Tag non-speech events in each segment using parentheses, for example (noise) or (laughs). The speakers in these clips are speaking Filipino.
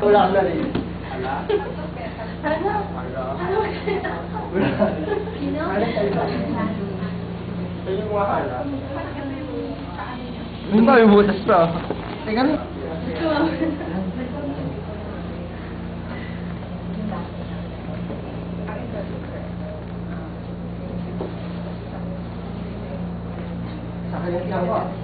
tôi làm là gì 누가 이거 못했어? 내가 Thank you.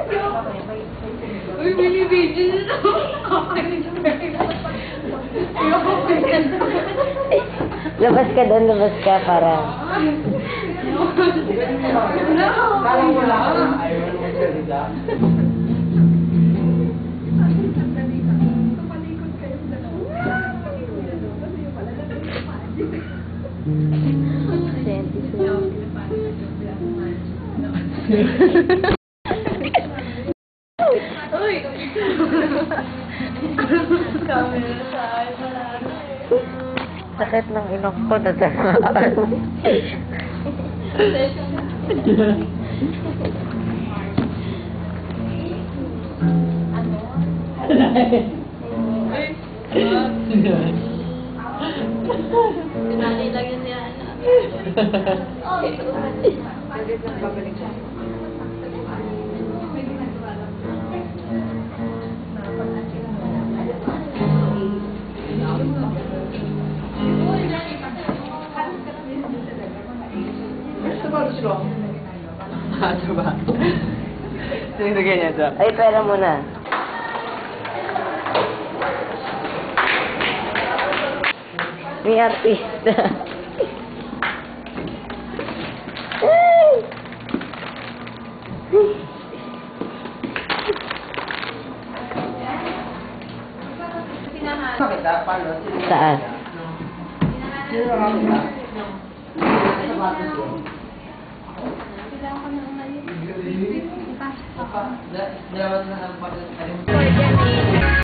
Hindi mo na. Ano labas ka? Uy, binibidyo doon, labas ka para. Parang wala ka. Ayaw mo magsalita. Senti siya. Sakit ng inok ko, natamaan. Uy! Sinali lang (laughs) yun ni Ana. Ba gusto? Ah, ito ba? Sino na ganyan ito? Ay, pera mo na. May artista. Sino? Saan? Ko na umalis. Dalawa na lang pag